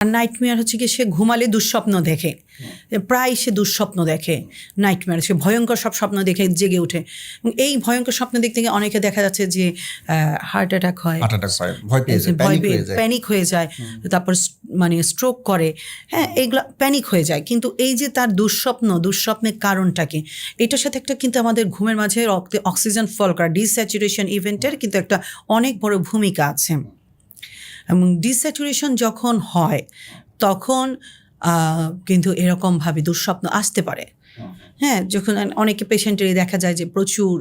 আর nightmare হচ্ছে কি সে ঘুমালে দুঃস্বপ্ন দেখে। প্রায় সে দুঃস্বপ্ন দেখে। নাইটমেয়ার সে ভয়ঙ্কর সব স্বপ্ন দেখে জেগে ওঠে। এবং এই ভয়ঙ্কর স্বপ্ন দেখতে গিয়ে অনেকে দেখা যাচ্ছে যে হার্ট অ্যাটাক হয়। হার্ট অ্যাটাক হয় ভয় পেয়ে প্যানিক হয়ে যায়। প্যানিক হয়ে যায়। তারপর মানে স্ট্রোক করে। হ্যাঁ এইগুলো প্যানিক হয়ে যায়। কিন্তু এই যে তার দুঃস্বপ্ন দুঃস্বপ্নের কারণটা কি এটার সাথে একটা কিন্তু আমাদের ঘুমের মাঝে রক্তে অক্সিজেন ফল করা ডিস্যাচুরেশন ইভেন্টের কিন্তু একটা অনেক বড় ভূমিকা আছে। এবং ডিস্যাচুরেশন যখন হয় তখন কিন্তু এরকমভাবে দুঃস্বপ্ন আসতে পারে। হ্যাঁ যখন অনেকে পেশেন্টেরই দেখা যায় যে প্রচুর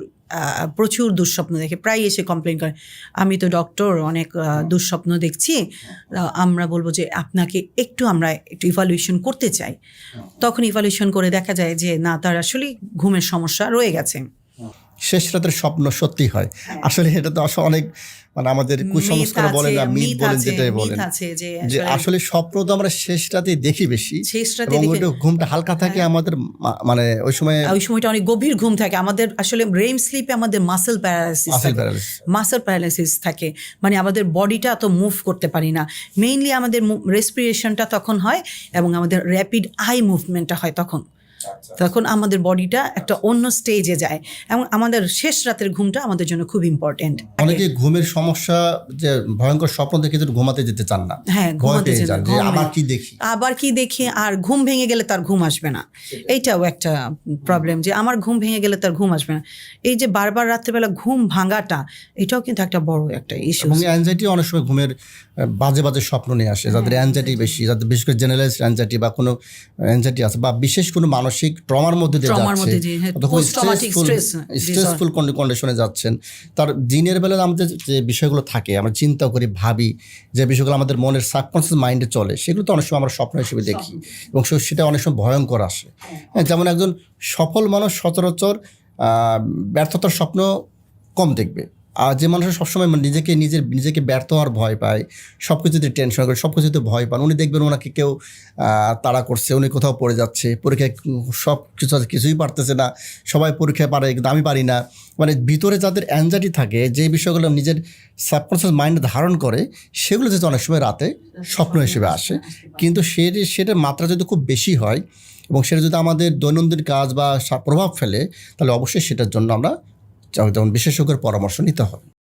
প্রচুর দুঃস্বপ্ন দেখে প্রায় এসে কমপ্লেন করে আমি তো ডক্টর অনেক দুঃস্বপ্ন দেখছি। আমরা বলব যে আপনাকে একটু আমরা একটু ইভালুয়েশন করতে চাই। তখন ইভালুয়েশন করে দেখা যায় যে না তার আসলে ঘুমের সমস্যা রয়ে গেছে। শেষ রাতের স্বপ্ন সত্যি হয়। আসলে এটা তো অনেক মানে আমাদের কুসংস্কার হ্যাঁ। বলেন না মিথ বলেন যেটাই বলেন। যে আসলে- স্বপ্ন তো আমরা শেষ রাতে দেখি বেশি শেষ রাতে এবং ওইটা ঘুমটা হালকা থাকে আমাদের মানে ওই সময় ওই সময়টা অনেক গভীর ঘুম থাকে। আমাদের আসলে রেম স্লিপে আমাদের মাসেল প্যারালাইসিস মাসেল প্যারালাইসিস থাকে। মানে আমাদের বডিটা তো মুভ করতে পারি না। মেইনলি আমাদের রেসপিরেশনটা তখন হয় এবং আমাদের র্যাপিড আই মুভমেন্টটা হয় তখন। তখন আমাদের বডিটা একটা অন্য স্টেজে যায় এবং আমাদের শেষ রাতের ঘুমটা আমাদের জন্য খুব ইম্পর্টেন্ট অনেকে ঘুমের সমস্যা যে ভয়ঙ্কর স্বপ্ন দেখে কিন্তু ঘুমাতে যেতে চান না। হ্যাঁ, ঘুমাতে যে আবার কি দেখি? আবার কি দেখি? আর ঘুম ভেঙে গেলে তার ঘুম আসবে না। এইটাও একটা প্রবলেম যে আমার ঘুম ভেঙে গেলে তার ঘুম আসবে না। এই যে বারবার রাত্রেবেলা ঘুম ভাঙাটা এটাও কিন্তু একটা বড় একটা ইস্যু এবং অ্যাংজাইটি অনেক সময় ঘুমের বাজে বাজে স্বপ্ন নিয়ে আসে। যাদের অ্যাংজাইটি বেশি যাদের বিশেষ করে জেনারেলাইজ অ্যাংজাইটি বা কোনো অ্যাংজাইটি আছে বা বিশেষ কোনো মানসিক ট্রমার মধ্যে দিয়ে যাচ্ছে। মধ্যে দিয়ে, হ্যাঁ, স্ট্রেসফুল কন্ডিশনে যাচ্ছেন। তার দিনের বেলায় আমাদের যে বিষয়গুলো থাকে আমরা চিন্তা করি ভাবি যে বিষয়গুলো আমাদের মনের সাবকনসিয়াস মাইন্ডে চলে সেগুলো তো অনেক সময় আমরা স্বপ্ন হিসেবে দেখি এবং সেটা অনেক সময় ভয়ঙ্কর আসে। হ্যাঁ, যেমন একজন সফল মানুষ সচরাচর ব্যর্থতার স্বপ্ন কম দেখবে। আর যে মানুষ সবসময় মানে নিজেকে, নিজের, নিজেকে ব্যর্থ হওয়ার ভয় পায় সব কিছুতে টেনশন করে সব কিছুতে ভয় পান। উনি দেখবেন ওনাকে কেউ তাড়া করছে, উনি কোথাও পড়ে যাচ্ছে, পরীক্ষায় সব কিছু কিছুই পারতেছে না, সবাই পরীক্ষায় পারে, কিন্তু আমি পারি না। মানে ভিতরে যাদের অ্যাংজাইটি থাকে, যে বিষয়গুলো নিজের সাবকনসিয়াস মাইন্ডে ধারণ করে, সেগুলো যেহেতু অনেক সময় রাতে স্বপ্ন হিসেবে আসে। কিন্তু সে, সেটার মাত্রা যদি খুব বেশি হয় এবং সেটা যদি আমাদের দৈনন্দিন কাজ বা প্রভাব ফেলে, তাহলে অবশ্যই সেটার জন্য আমরা যেমন বিশেষজ্ঞের পরামর্শ নিতে হবে।